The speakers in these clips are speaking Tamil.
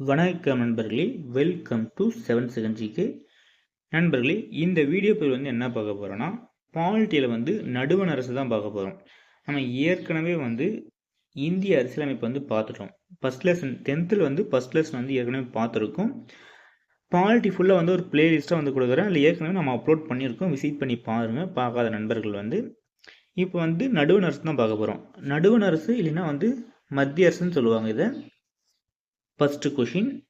வணக்கம் நண்பர்களே. வெல்கம் டு செவன் செகண்ட்ஜிக்கு நண்பர்களே இந்த வீடியோ பேர் வந்து என்ன பார்க்க போகிறோன்னா பாலிட்டியில் வந்து நடுவண் அரசு தான் பார்க்க போகிறோம் நம்ம ஏற்கனவே வந்து இந்திய அரசியலமைப்பு வந்து பார்த்துட்டோம். ஃபஸ்ட் லெசன் டென்த்தில் வந்து ஃபஸ்ட் லெசன் வந்து ஏற்கனவே பார்த்துருக்கோம். பாலிட்டி ஃபுல்லாக வந்து ஒரு பிளேலிஸ்ட்டாக வந்து கொடுக்குறேன். அதில் ஏற்கனவே நம்ம அப்லோட் பண்ணியிருக்கோம். விசிட் பண்ணி பாருங்கள் பார்க்காத நண்பர்கள் வந்து. இப்போ வந்து நடுவண் அரசு தான் பார்க்க போகிறோம் நடுவண் அரசு இல்லைன்னா வந்து மத்திய அரசுன்னு சொல்லுவாங்க இதை. ஃபர்ஸ்ட் கொஷின்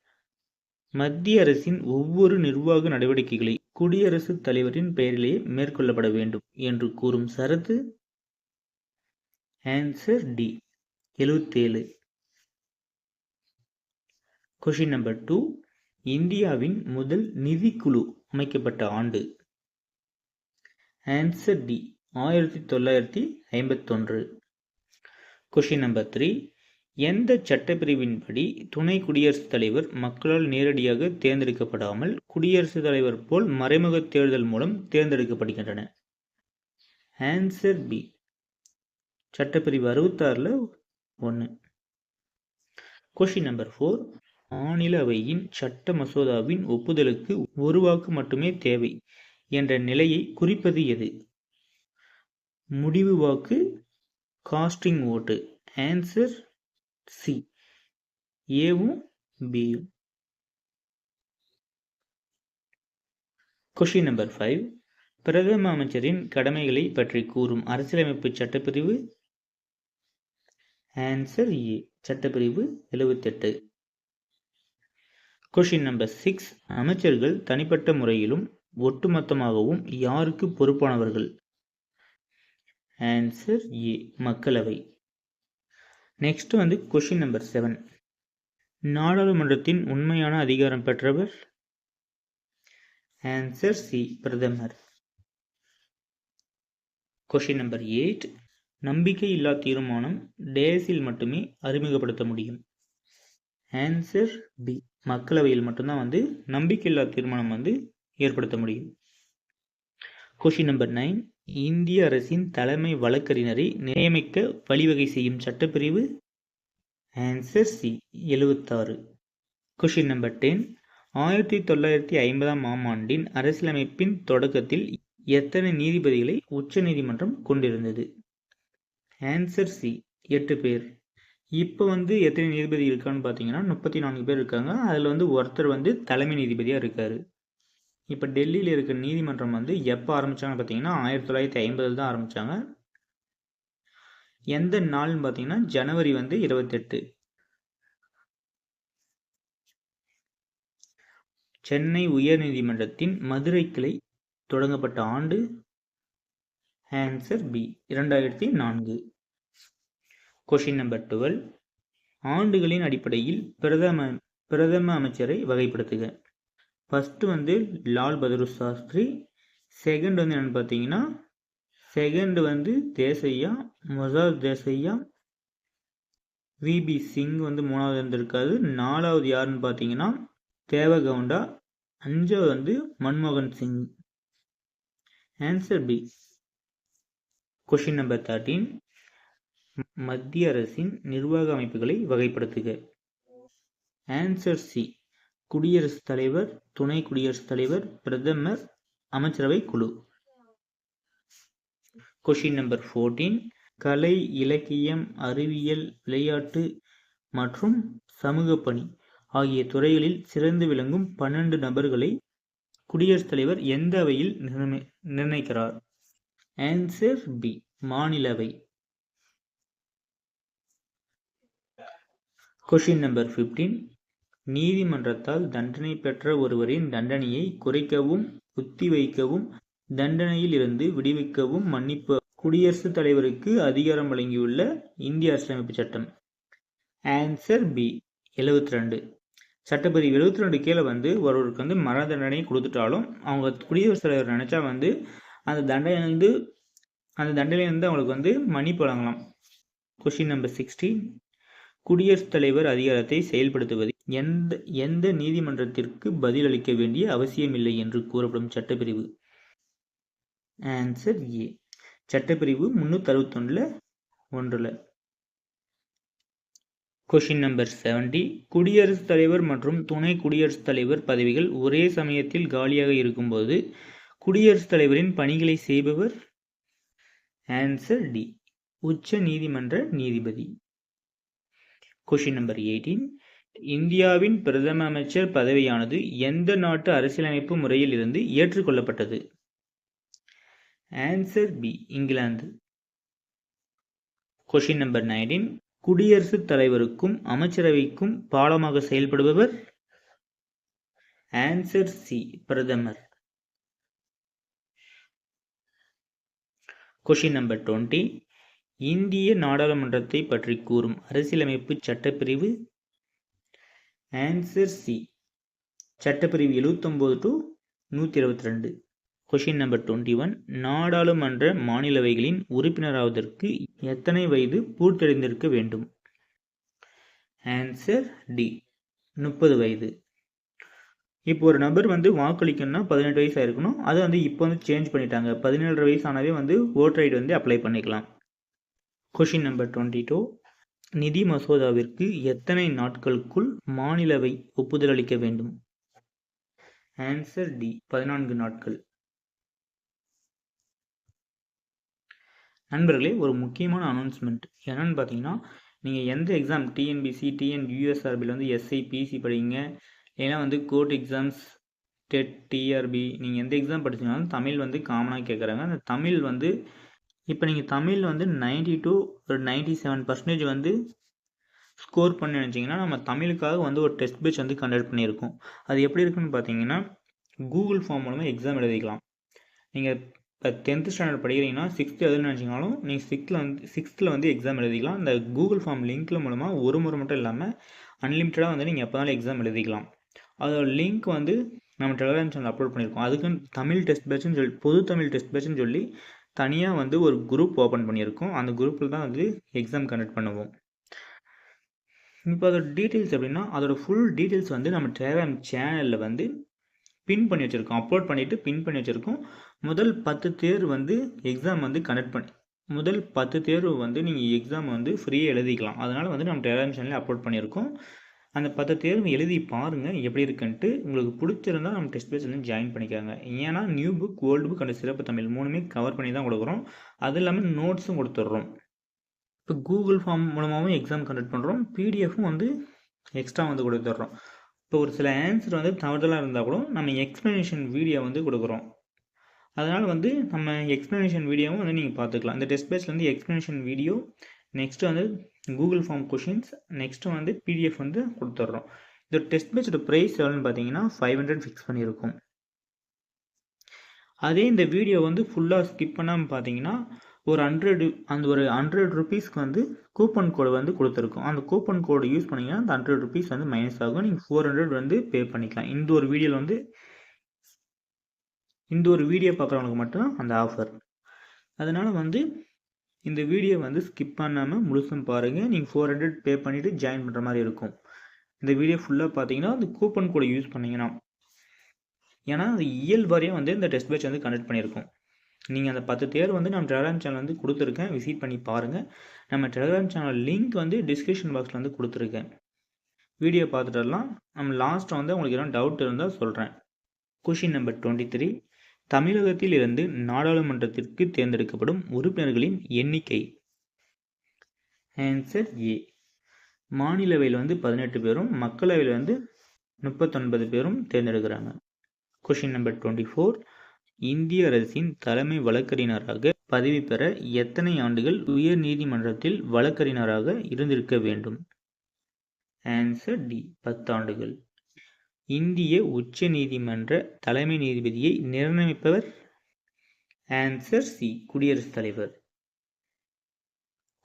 மத்திய அரசின் ஒவ்வொரு நிர்வாக நடவடிக்கைகளை குடியரசுத் தலைவரின் பெயரிலேயே மேற்கொள்ளப்பட வேண்டும் என்று கூறும் சரத்து? ஆன்சர் டி எழுவத்தேழு. கொஷின் நம்பர் டூ இந்தியாவின் முதல் நிதிக்குழு அமைக்கப்பட்ட ஆண்டு. ஆன்சர் டி ஆயிரத்தி தொள்ளாயிரத்தி ஐம்பத்தொன்று. கொஷின் நம்பர் த்ரீ எந்த சட்டப்பிரிவின்படி துணை குடியரசுத் தலைவர் மக்களால் நேரடியாக தேர்ந்தெடுக்கப்படாமல் குடியரசுத் தலைவர் போல் மறைமுக தேர்தல் மூலம் தேர்ந்தெடுக்கப்படுகின்றன? ஆன்சர் பி சட்டப்பிரிவு அறுபத்தாறில் ஒன்று கொஷின் நம்பர் ஃபோர் மாநில அவையின் சட்ட மசோதாவின் ஒப்புதலுக்கு ஒரு வாக்கு மட்டுமே தேவை என்ற நிலையை குறிப்பது எது? முடிவு வாக்கு காஸ்டிங் ஓட்டு ஆன்சர் சி ஏவும் பியும் கொஷின் நம்பர் ஃபைவ் பிரதம அமைச்சரின் கடமைகளை பற்றி கூறும் அரசியலமைப்பு சட்டப்பிரிவு. ஆன்சர் ஏ சட்டப்பிரிவு எழுபத்தெட்டு கொஷின் நம்பர் சிக்ஸ் அமைச்சர்கள் தனிப்பட்ட முறையிலும் ஒட்டுமொத்தமாகவும் யாருக்கு பொறுப்பானவர்கள்? ஆன்சர் ஏ மக்களவை. நெக்ஸ்ட் வந்து கொஷின் நம்பர் செவன் நாடாளுமன்றத்தின் உண்மையான அதிகாரம் பெற்றவர்? ஆன்சர் சி பிரதமர். கொஷின் நம்பர் எயிட் நம்பிக்கை இல்லா தீர்மானம் டேஸில் மட்டுமே அறிமுகப்படுத்த முடியும். ஆன்சர் பி மக்களவையில் மட்டும்தான் வந்து நம்பிக்கையில்லா தீர்மானம் வந்து ஏற்படுத்த முடியும். கொஷின் நம்பர் நைன் இந்திய அரசின் தலைமை வழக்கறிஞரை நியமிக்க வழிவகை செய்யும் சட்டப்பிரிவு? ஆன்சர் சி எழுபத்தாறு கொஷின் நம்பர் டென் ஆயிரத்தி தொள்ளாயிரத்தி ஐம்பதாம் ஆம் ஆண்டின் அரசியலமைப்பின் தொடக்கத்தில் எத்தனை நீதிபதிகளை உச்ச நீதிமன்றம் கொண்டிருந்தது? ஆன்சர் சி எட்டு பேர். இப்போ வந்து எத்தனை நீதிபதி இருக்கான்னு பார்த்தீங்கன்னா முப்பத்தி நான்கு பேர் இருக்காங்க. அதில் வந்து ஒருத்தர் வந்து தலைமை நீதிபதியாக இருக்கார். இப்போ டெல்லியில் இருக்க நீதிமன்றம் வந்து எப்போ ஆரம்பித்தாங்கன்னு பார்த்தீங்கன்னா ஆயிரத்தி தொள்ளாயிரத்தி ஐம்பதில் தான் ஆரம்பித்தாங்க எந்த நாள்னு பார்த்தீங்கன்னா ஜனவரி வந்து இருபத்தெட்டு. சென்னை உயர்நீதிமன்றத்தின் மதுரை கிளை தொடங்கப்பட்ட ஆண்டு ஆன்சர் பி இரண்டாயிரத்தி நான்கு. கொஷின் நம்பர் டுவெல் ஆண்டுகளின் அடிப்படையில் பிரதம பிரதம அமைச்சரை வகைப்படுத்துக. ஃபஸ்ட்டு வந்து லால் பகதூர் சாஸ்திரி. செகண்ட் வந்து என்னென்னு பார்த்தீங்கன்னா செகண்ட் வந்து தேசையா மொசாத் தேசையா விபி சிங் வந்து மூணாவது இருந்திருக்காது நாலாவது யாருன்னு பார்த்தீங்கன்னா தேவகவுண்டா. அஞ்சாவது வந்து மன்மோகன் Singh. Answer B question number thirteen மத்திய அரசின் நிர்வாக அமைப்புகளை வகைப்படுத்துக. ஆன்சர் சி குடியரசுத் தலைவர் துணை குடியரசுத் தலைவர் பிரதமர் அமைச்சரவை குழு. கொஷின் நம்பர் ஃபோர்டீன் கலை இலக்கியம் அறிவியல் விளையாட்டு மற்றும் சமூக பணி ஆகிய துறைகளில் சிறந்து விளங்கும் பன்னெண்டு நபர்களை குடியரசுத் தலைவர் எந்த அவையில் நிர்ணயிக்கிறார்? ஆன்சர் பி மாநிலவை. கொஷின் நம்பர் ஃபிஃப்டீன் நீதிமன்றத்தால் தண்டனை பெற்ற ஒருவரின் தண்டனையை குறைக்கவும் ஒத்திவைக்கவும் தண்டனையில் இருந்து விடுவிக்கவும் மன்னிப்பு குடியரசுத் தலைவருக்கு அதிகாரம் வழங்கியுள்ள இந்திய அரசியலமைப்பு சட்டம். ஆன்சர் பி எழுபத்தி ரெண்டு சட்டப்பதிவு எழுபத்தி ரெண்டு கீழே வந்து ஒருவருக்கு வந்து மரண தண்டனை கொடுத்துட்டாலும் அவங்க குடியரசுத் தலைவர் நினச்சா வந்து அந்த தண்டனை வந்து அந்த தண்டனையிலிருந்து அவங்களுக்கு வந்து மன்னிப்பு வழங்கலாம். கொஷின் நம்பர் சிக்ஸ்டீன் குடியரசுத் தலைவர் அதிகாரத்தை செயல்படுத்துவது எந்த எந்த நீதிமன்றத்திற்கு பதிலளிக்க வேண்டிய அவசியமில்லை என்று கூறப்படும் சட்டப்பிரிவு? ஆன்சர் ஏ சட்டப்பிரிவு முன்னூற்றி அறுபத்தொன்னில் ஒன்றில். கொஷின் நம்பர் செவன்டி குடியரசுத் தலைவர் மற்றும் துணை குடியரசுத் தலைவர் பதவிகள் ஒரே சமயத்தில் காலியாக இருக்கும்போது குடியரசுத் தலைவரின் பணிகளை செய்பவர்? ஆன்சர் டி உச்ச நீதிமன்ற நீதிபதி. கொஷின் நம்பர் எயிட்டீன் இந்தியாவின் பிரதம அமைச்சர் பதவியானது எந்த நாட்டு அரசியலமைப்பு முறையில் இருந்து ஏற்றுக்கொள்ளப்பட்டது? Answer B England. Question number nineteen குடியரசுத் தலைவருக்கும் அமைச்சரவைக்கும் பாலமாக செயல்படுபவர்? ஆன்சர் சி பிரதமர். கொஷின் நம்பர் டுவெண்ட்டி இந்திய நாடாளுமன்றத்தை பற்றி கூறும் அரசியலமைப்பு சட்டப்பிரிவு ஆன்சர் சி சட்டப்பிரிவு எழுவத்தொம்போது டு நூற்றி இருபத்தி ரெண்டு கொஷின் நம்பர் டுவெண்ட்டி ஒன் நாடாளுமன்ற மாநிலவைகளின் உறுப்பினராவதற்கு எத்தனை வயது பூர்த்தடைந்திருக்க வேண்டும்? ஆன்சர் டி முப்பது வயது. இப்போ ஒரு நபர் வந்து வாக்களிக்கணும்னா பதினெட்டு வயசாக இருக்கணும். அதை வந்து இப்போ வந்து சேஞ்ச் பண்ணிட்டாங்க. பதினேழு வயசு வந்து ஓட்டர் ஐடி வந்து அப்ளை பண்ணிக்கலாம். கொஷின் நம்பர் டுவெண்ட்டி டூ நிதி மசோதாவிற்கு எத்தனை நாட்களுக்குள் மாநிலவை ஒப்புதல் அளிக்க வேண்டும்? ஆன்சர் டி பதினான்கு நாட்கள். நண்பர்களே ஒரு முக்கியமான அனௌன்ஸ்மெண்ட் என்னன்னு பார்த்தீங்கன்னா நீங்கள் எந்த எக்ஸாம் டிஎன்பிசி டிஎன் யூஎஸ்ஆர்பியில் வந்து எஸ்ஐ பிசி படிங்க. ஏன்னா வந்து கோர்ட் எக்ஸாம்ஸ் டெட் டிஆர்பி நீங்கள் எந்த எக்ஸாம் படிச்சிங்கனாலும் தமிழ் வந்து காமனாக கேட்குறாங்க அந்த தமிழ் வந்து இப்போ நீங்கள் தமிழ் வந்து நைன்டி டூ ஒரு நைன்டி செவன் பர்சன்டேஜ் வந்து ஸ்கோர் பண்ணி நினச்சிங்கன்னா நம்ம தமிழுக்காக வந்து ஒரு டெஸ்ட் பேட்ச் வந்து கண்டக்ட் பண்ணியிருக்கோம். அது எப்படி இருக்குன்னு பார்த்தீங்கன்னா கூகுள் ஃபார்ம் மூலமாக எக்ஸாம் எழுதிக்கலாம். நீங்கள் இப்போ டென்த்து ஸ்டாண்டர்ட் படிக்கிறீங்கன்னா சிக்ஸ்த்து எதுன்னு நினச்சிங்கனாலும் நீங்கள் சிக்ஸ்த்தில் வந்து சிக்ஸ்த்தில் வந்து எக்ஸாம் எழுதிக்கலாம். இந்த கூகுள் ஃபார்ம் லிங்க்கில் மூலமாக ஒரு முறை மட்டும் இல்லாமல் அன்லிமிட்டடாக வந்து நீங்கள் எப்போனாலும் எக்ஸாம் எழுதிக்கலாம். அதோட லிங்க் வந்து நம்ம டெலிகிராம் சேனல் அப்லோட் பண்ணியிருக்கோம். அதுக்குன்னு தமிழ் டெஸ்ட் பேட்ச்னு சொல்லி பொது தமிழ் டெஸ்ட் பேட்ச்னு சொல்லி தனியாக வந்து ஒரு குரூப் ஓப்பன் பண்ணியிருக்கோம். அந்த குரூப்பில் தான் வந்து எக்ஸாம் கண்டக்ட் பண்ணுவோம். இப்போ அதோட டீட்டெயில்ஸ் அப்படின்னா அதோட ஃபுல் டீட்டெயில்ஸ் வந்து நம்ம டெலிகிராம் சேனலில் வந்து பின் பண்ணி வச்சுருக்கோம். அப்லோட் பண்ணிவிட்டு பின் பண்ணி வச்சுருக்கோம். முதல் பத்து தேர் வந்து எக்ஸாம் வந்து கண்டக்ட் பண்ணி முதல் பத்து தேர்வு வந்து நீங்கள் எக்ஸாம் வந்து ஃப்ரீயாக எழுதிக்கலாம். அதனால் வந்து நம்ம டெலிகிராம் சேனலில் அப்லோட் பண்ணியிருக்கோம். அந்த பத்து தேர்வு எழுதி பாருங்கள் எப்படி இருக்குன்ட்டு உங்களுக்கு பிடிச்சிருந்தா நம்ம டெஸ்ட் பேஜ் வந்து ஜாயின் பண்ணிக்காங்க. ஏன்னா new book old book and சிறப்பு தமிழ் மூணுமே கவர் பண்ணி தான் கொடுக்குறோம். அது இல்லாமல் நோட்ஸும் கொடுத்துட்றோம். இப்போ கூகுள் ஃபார்ம் மூலமாகவும் எக்ஸாம் கண்டக்ட் பண்ணுறோம் பிடிஎஃப்பும் வந்து எக்ஸ்ட்ரா வந்து கொடுத்துட்றோம். இப்போ ஒரு சில ஆன்சர் வந்து தவறுதலாக இருந்தால் கூட நம்ம எக்ஸ்ப்ளனேஷன் வீடியோ வந்து கொடுக்குறோம். அதனால் வந்து நம்ம எக்ஸ்ப்ளனேஷன் வீடியோவும் வந்து நீங்கள் பார்த்துக்கலாம். இந்த டெஸ்ட் பேஸ்லேருந்து எக்ஸ்ப்ளனேஷன் வீடியோ நெக்ஸ்ட்டு வந்து கூகுள் ஃபார்ம் கொஷின்ஸ் நெக்ஸ்ட்டு வந்து பிடிஎஃப் வந்து கொடுத்துட்றோம் இந்த டெஸ்ட் பேஸோட ப்ரைஸ் எவ்வளோன்னு பார்த்தீங்கன்னா ஃபைவ் ஹண்ட்ரட் ஃபிக்ஸ் பண்ணியிருக்கோம். அதே இந்த வீடியோ வந்து ஃபுல்லாக ஸ்கிப் பண்ணாமல் பார்த்தீங்கன்னா ஒரு ஹண்ட்ரட் அந்த ஒரு ஹண்ட்ரட் ருபீஸ்க்கு வந்து கூப்பன் கோடு வந்து கொடுத்துருக்கோம். அந்த கூப்பன் கோடு யூஸ் பண்ணிங்கன்னா அந்த ஹண்ட்ரட் ருபீஸ் வந்து மைனஸ் ஆகும். நீங்கள் ஃபோர் ஹண்ட்ரட் வந்து பே பண்ணிக்கலாம். இந்த ஒரு வீடியோவில் வந்து இந்த ஒரு வீடியோ பார்க்குறவங்களுக்கு மட்டும் அந்த ஆஃபர் அதனால் வந்து இந்த வீடியோ வந்து ஸ்கிப் பண்ணாமல் முழுசும் பாருங்கள் நீங்கள் ஃபோர் ஹண்ட்ரட் பே பண்ணிவிட்டு ஜாயின் பண்ணுற மாதிரி இருக்கும். இந்த வீடியோ ஃபுல்லாக பார்த்தீங்கன்னா அந்த கூப்பன் கூட யூஸ் பண்ணிங்கன்னா ஏன்னா அந்த இயல் வாரியாக வந்து இந்த டெஸ்ட் பேட்ச் வந்து கண்டக்ட் பண்ணியிருக்கோம். நீங்கள் அந்த பத்து தேர் வந்து நம்ம டெலிகிராம் சேனல் வந்து கொடுத்துருக்கேன். விசிட் பண்ணி பாருங்கள் நம்ம டெலிகிராம் சேனல் லிங்க் வந்து டிஸ்கிரிப்ஷன் பாக்ஸில் வந்து கொடுத்துருக்கேன். வீடியோ பார்த்துட்டுலாம் நம்ம லாஸ்ட்டை வந்து உங்களுக்கு எதாவது டவுட் இருந்தால் சொல்கிறேன் கொஷின் நம்பர் டுவெண்ட்டி த்ரீ தமிழகத்தில் இருந்து நாடாளுமன்றத்திற்கு தேர்ந்தெடுக்கப்படும் உறுப்பினர்களின் எண்ணிக்கை. ஆன்சர் ஏ மாநிலவையில் வந்து பதினெட்டு பேரும் மக்களவையில் வந்து முப்பத்தொன்பது பேரும் தேர்ந்தெடுக்கிறாங்க. கொஷின் நம்பர் டுவெண்ட்டி ஃபோர் இந்திய அரசின் தலைமை வழக்கறிஞராக பதவி பெற எத்தனை ஆண்டுகள் உயர் நீதிமன்றத்தில் வழக்கறிஞராக இருந்திருக்க வேண்டும்? ஆன்சர் டி பத்தாண்டுகள். இந்திய உச்ச நீதிமன்ற தலைமை நீதிபதியை நிர்ணயிப்பவர் ஆன்சர் சி. குடியரசுத் தலைவர்.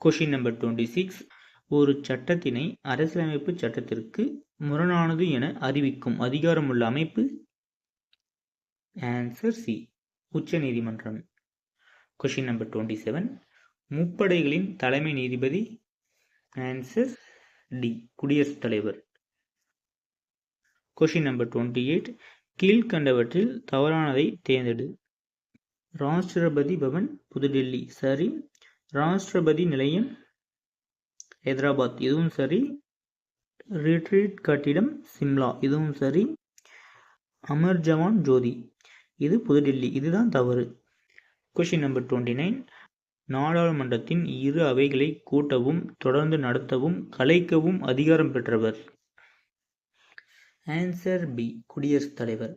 கொஷின் நம்பர் டுவெண்ட்டி சிக்ஸ் ஒரு சட்டத்தினை அரசியலமைப்பு சட்டத்திற்கு முரணானது என அறிவிக்கும் அதிகாரமுள்ள அமைப்பு? ஆன்சர் சி உச்ச நீதிமன்றம். கொஷின் நம்பர் டுவெண்ட்டி செவன் முப்படைகளின் தலைமை நீதிபதி? ஆன்சர் டி குடியரசுத் தலைவர். கொஷின் நம்பர் டுவெண்ட்டி எயிட் கீழ்கண்டவற்றில் தவறானதை தேர்ந்தெடு. ராஷ்டிரபதி பவன் புதுடெல்லி. சரி. ராஷ்டிரபதி நிலையம் ஹைதராபாத். இதுவும் சரி. ரிட்ரீட் கட்டிடம் சிம்லா. இதுவும் சரி. அமர் ஜவான் ஜோதி. இது புதுடில்லி. இதுதான் தவறு. கொஷின் நம்பர் டுவெண்ட்டி நைன் நாடாளுமன்றத்தின் இரு அவைகளை கூட்டவும் தொடர்ந்து நடத்தவும் கலைக்கவும் அதிகாரம் பெற்றவர். ஆன்சர் பி குடியரசுத் தலைவர்.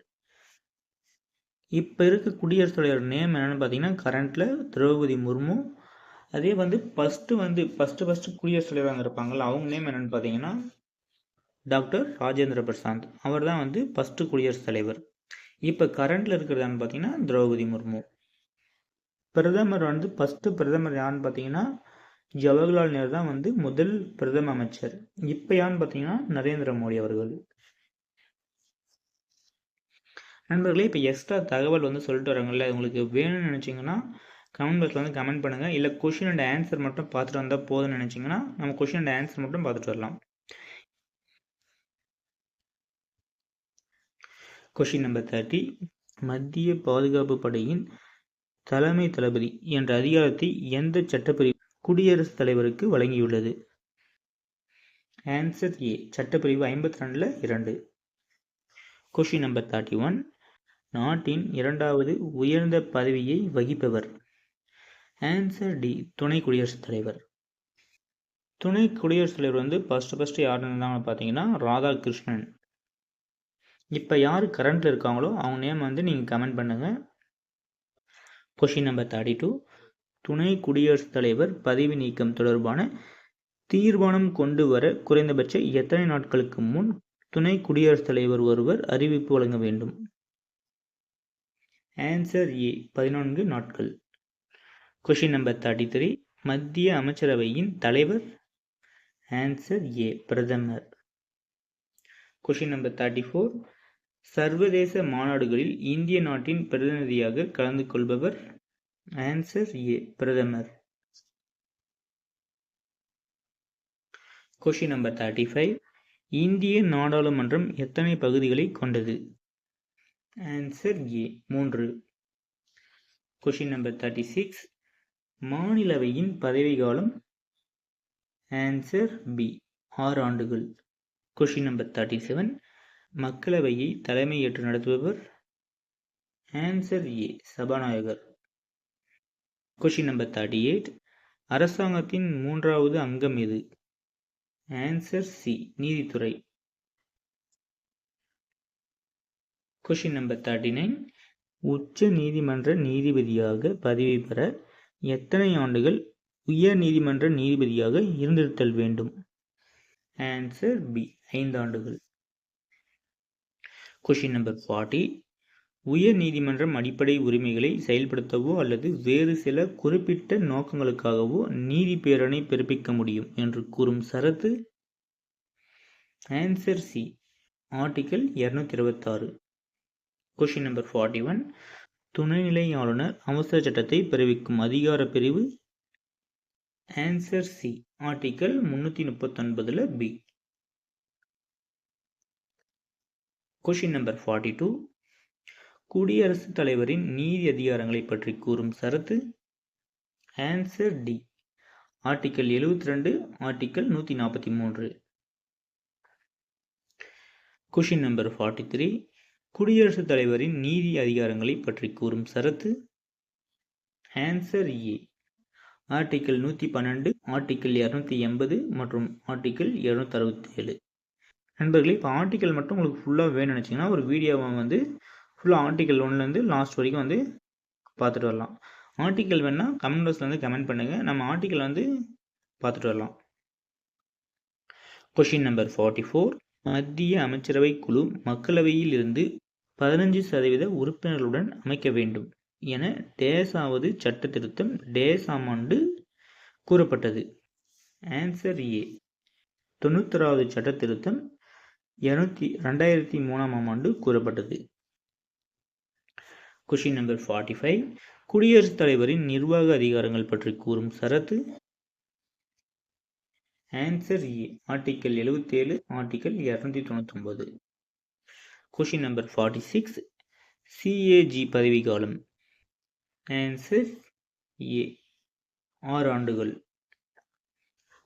இப்போ இருக்க குடியரசுத் தலைவர் நேம் என்னென்னு பார்த்தீங்கன்னா கரண்ட்டில் திரௌபதி முர்மு. அதே வந்து ஃபஸ்ட்டு வந்து ஃபஸ்ட்டு ஃபஸ்ட்டு குடியரசுத் தலைவராக இருப்பாங்கள்ல அவங்க நேம் என்னென்னு பார்த்தீங்கன்னா டாக்டர் ராஜேந்திர பிரசாந்த். அவர் தான் வந்து ஃபஸ்ட்டு குடியரசுத் தலைவர். இப்போ கரண்டில் இருக்கிறதான்னு பார்த்தீங்கன்னா திரௌபதி முர்மு. பிரதமர் வந்து ஃபஸ்ட்டு பிரதமர் யாருன்னு பார்த்தீங்கன்னா ஜவஹர்லால் நேரு தான் வந்து முதல் பிரதம அமைச்சர். இப்போ யாருன்னு பார்த்தீங்கன்னா நரேந்திர மோடி அவர்கள். நண்பர்களே இப்போ எக்ஸ்ட்ரா தகவல் வந்து சொல்லிட்டு வராங்கல்ல உங்களுக்கு வேணும்னு நினச்சிங்கன்னா கமெண்ட் பாக்ஸில் வந்து கமெண்ட் பண்ணுங்கள் இல்லை கொஷின் அண்ட் ஆன்சர் மட்டும் பார்த்துட்டு வந்தால் போதும்னு நினச்சிங்கன்னா நம்ம கொஷின் அண்ட் ஆன்சர் மட்டும் பார்த்துட்டு வரலாம். கொஷின் நம்பர் தேர்ட்டி மத்திய பாதுகாப்பு படையின் தலைமை தளபதி என்ற அதிகாரத்தை எந்த சட்டப்பிரிவு குடியரசுத் தலைவருக்கு வழங்கியுள்ளது? ஆன்சர் ஏ சட்டப்பிரிவு ஐம்பத்தி ரெண்டில் இரண்டு. கொஷின் நம்பர் தேர்ட்டி ஒன் நாட்டின் இரண்டாவது உயர்ந்த பதவியை வகிப்பவர். ஆன்சர் டி துணை குடியரசுத் தலைவர். துணை குடியரசுத் தலைவர் வந்து ஃபஸ்ட்டு ஃபஸ்ட்டு யார் இருந்தாங்க பார்த்தீங்கன்னா ராதாகிருஷ்ணன். இப்போ யார் கரண்ட்டில் இருக்காங்களோ அவங்க நேம் வந்து நீங்கள் கமெண்ட் பண்ணுங்கள் கொஷின் நம்பர் தேர்ட்டி டூ துணை குடியரசுத் தலைவர் பதவி நீக்கம் தொடர்பான தீர்மானம் கொண்டு வர குறைந்தபட்ச எத்தனை நாட்களுக்கு முன் துணை குடியரசுத் தலைவர் ஒருவர் அறிவிப்பு வழங்க வேண்டும்? ஆன்சர் ஏ பதினான்கு நாட்கள். கொஷின் நம்பர் தேர்ட்டி த்ரீ மத்திய அமைச்சரவையின் தலைவர். ஆன்சர் ஏ பிரதமர். கொஷின் நம்பர் தேர்ட்டி ஃபோர் சர்வதேச மாநாடுகளில் இந்திய நாட்டின் பிரதிநிதியாக கலந்து கொள்பவர். ஆன்சர் ஏ பிரதமர். கொஷின் நம்பர் தேர்ட்டி ஃபைவ் இந்திய நாடாளுமன்றம் எத்தனை பகுதிகளை கொண்டது? ஆன்சர் ஏ மூன்று. கொஷின் நம்பர் தேர்ட்டி சிக்ஸ் மாநிலவையின் பதவிக்காலம் ஆன்சர் பி ஆறு ஆண்டுகள். கொஷின் நம்பர் தேர்ட்டி செவன் மக்களவையை தலைமையேற்று நடத்துபவர்? ஆன்சர் ஏ சபாநாயகர். கொஷின் நம்பர் தேர்ட்டி எயிட் அரசாங்கத்தின் மூன்றாவது அங்கம் எது? ஆன்சர் சி நீதித்துறை. கொஷின் நம்பர் தேர்ட்டி நைன் உச்ச நீதிமன்ற நீதிபதியாக பதவி பெற எத்தனை ஆண்டுகள் உயர் நீதிமன்ற நீதிபதியாக இருந்திருத்தல் வேண்டும்? ஆன்சர் பி ஐந்து ஆண்டுகள். கொஷின் நம்பர் ஃபார்ட்டி உயர் நீதிமன்றம் அடிப்படை உரிமைகளை செயல்படுத்தவோ அல்லது வேறு சில குறிப்பிட்ட நோக்கங்களுக்காகவோ நீதி பேரணை பிறப்பிக்க முடியும் என்று கூறும் சரத்து ஆன்சர் சி ஆர்டிக்கல் இருநூத்தி இருபத்தாறு. கொஷின் நம்பர் ஃபார்ட்டி ஒன் துணைநிலை ஆளுநர் அவசர சட்டத்தை பிறவிக்கும் அதிகார பிரிவு. ஆன்சர் சி ஆர்டிக்கல் முன்னூற்றி முப்பத்தொன்பதில் B question number forty two குடியரசுத் தலைவரின் நீதி அதிகாரங்களை பற்றி கூறும் சரத்து. ஆன்சர் டி ஆர்டிக்கல் எழுபத்தி ரெண்டு ஆர்டிக்கல் நூற்றி நாற்பத்தி மூன்று. கொஷின் நம்பர் ஃபார்ட்டி த்ரீ குடியரசுத் தலைவரின் நீதி அதிகாரங்களை பற்றி கூறும் சரத்து. ஆன்சர் ஏ ஆர்டிக்கல் நூற்றி பன்னெண்டு ஆர்டிக்கிள் இரநூத்தி எண்பது மற்றும் ஆர்டிக்கிள் இரநூத்தி அறுபத்தி ஏழு நண்பர்களே இப்போ ஆர்டிக்கல் மட்டும் உங்களுக்கு ஃபுல்லாக வேணும்னு நினச்சிங்கன்னா ஒரு வீடியோவை வந்து ஃபுல்லாக ஆர்டிக்கல் ஒன்லேருந்து லாஸ்ட் வரைக்கும் வந்து பார்த்துட்டு வரலாம். ஆர்டிக்கல் வேணால் கமெண்ட் பாக்ஸில் வந்து கமெண்ட் பண்ணுங்கள் நம்ம ஆர்டிக்கல் வந்து பார்த்துட்டு வரலாம். கொஷின் நம்பர் ஃபார்ட்டி ஃபோர் மத்திய அமைச்சரவை குழு மக்களவையில் இருந்து பதினஞ்சு சதவீத உறுப்பினர்களுடன் அமைக்க வேண்டும் என டேஸாவது சட்ட திருத்தம் டேஸ் ஆண்டு கூறப்பட்டது. ஆன்சர் ஏ தொண்ணூத்தொராவது சட்ட திருத்தம் இருநூத்தி ரெண்டாயிரத்தி மூணாம் ஆம் ஆண்டு கூறப்பட்டது. கொஷின் நம்பர் ஃபார்ட்டி ஃபைவ் குடியரசுத் தலைவரின் நிர்வாக அதிகாரங்கள் பற்றி கூறும் சரத்து. ஆன்சர் ஏ ஆர்டிக்கல் எழுபத்தேழு ஆர்டிக்கல் இரநூத்தி தொண்ணூத்தொம்பது question number forty six CAG பதவிக்காலம் ஆன்சர் ஏ ஆறு ஆண்டுகள்.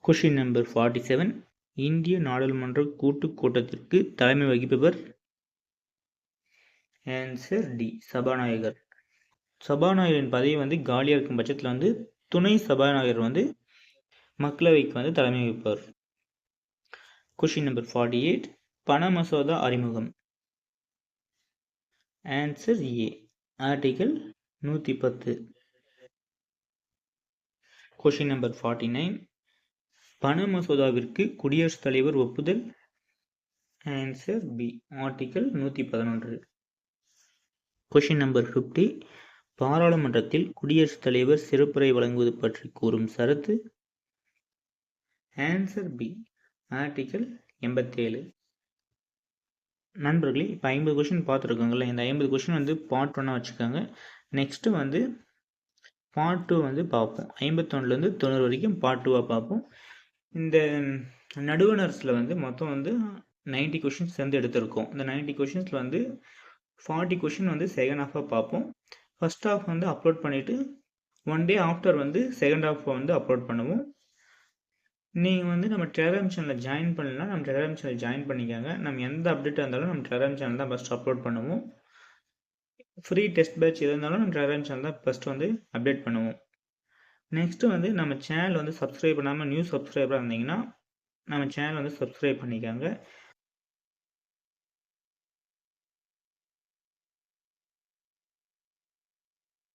கொஷின் நம்பர் ஃபார்ட்டி செவன் இந்திய நாடாளுமன்ற கூட்டுக் கூட்டத்திற்கு தலைமை வகிப்பவர் ஆன்சர் டி சபாநாயகர். சபாநாயகரின் பதவி வந்து காலியாக இருக்கும் பட்சத்தில் வந்து துணை சபாநாயகர் வந்து மக்களவைக்கு வந்து தலைமை வகிப்பார். கொஷின் நம்பர் ஃபார்ட்டி எயிட் பண மசோதா அறிமுகம். ஆன்சர் ஏ ஆர்டிகல் நூற்றி பத்து கொஷின் நம்பர் ஃபார்ட்டி நைன் பண மசோதாவிற்கு குடியரசுத் தலைவர் ஒப்புதல்? ஆன்சர் பி ஆர்டிகல் நூற்றி பதினொன்று கொஷின் நம்பர் ஃபிஃப்டி பாராளுமன்றத்தில் குடியரசுத் தலைவர் சிறப்புரை வழங்குவது பற்றி கூறும் சரத்து? ஆன்சர் பி ஆர்டிகல் எண்பத்தேழு. நண்பர்களே இப்போ ஐம்பது கொஷின் பார்த்துருக்கோங்களே இந்த ஐம்பது கொஷின் வந்து பார்ட் ஒன்னாக வச்சுக்கோங்க. நெக்ஸ்ட்டு வந்து பார்ட் டூ வந்து பார்ப்போம். ஐம்பத்தொன்னுலேருந்து தொண்ணூறு வரைக்கும் பார்ட் டூவாக பார்ப்போம். இந்த நடுவணர்ஸில் வந்து மொத்தம் வந்து நைன்ட்டி கொஷின்ஸ் வந்து எடுத்திருக்கோம். இந்த நைன்ட்டி கொஷின்ஸில் வந்து ஃபார்ட்டி கொஷின் வந்து செகண்ட் ஹாஃபாக பார்ப்போம். ஃபஸ்ட் ஹாஃப் வந்து அப்லோட் பண்ணிவிட்டு ஒன் டே ஆஃப்டர் வந்து செகண்ட் ஹாஃப் வந்து அப்லோட் பண்ணுவோம். நீங்கள் வந்து நம்ம டெலகிராம் சேனலில் ஜாயின் பண்ணலாம் நம்ம டெலகிராம் சேனல் ஜாயின் பண்ணிக்கோங்க. நம்ம எந்த அப்டேட்டாக இருந்தாலும் நம்ம டெலகிராம் சேனல் தான் ஃபஸ்ட் அப்லோட் பண்ணுவோம். ஃப்ரீ டெஸ்ட் பேட்ச் எது இருந்தாலும் நம்ம டெலகிராம் சேனல் தான் ஃபஸ்ட் வந்து அப்டேட் பண்ணுவோம். நெக்ஸ்ட்டு வந்து நம்ம சேனல் வந்து சப்ஸ்கிரைப் பண்ணாமல் நியூ சப்ஸ்கிரைபராக இருந்தீங்கன்னா நம்ம சேனல் வந்து சப்ஸ்கிரைப் பண்ணிக்கோங்க.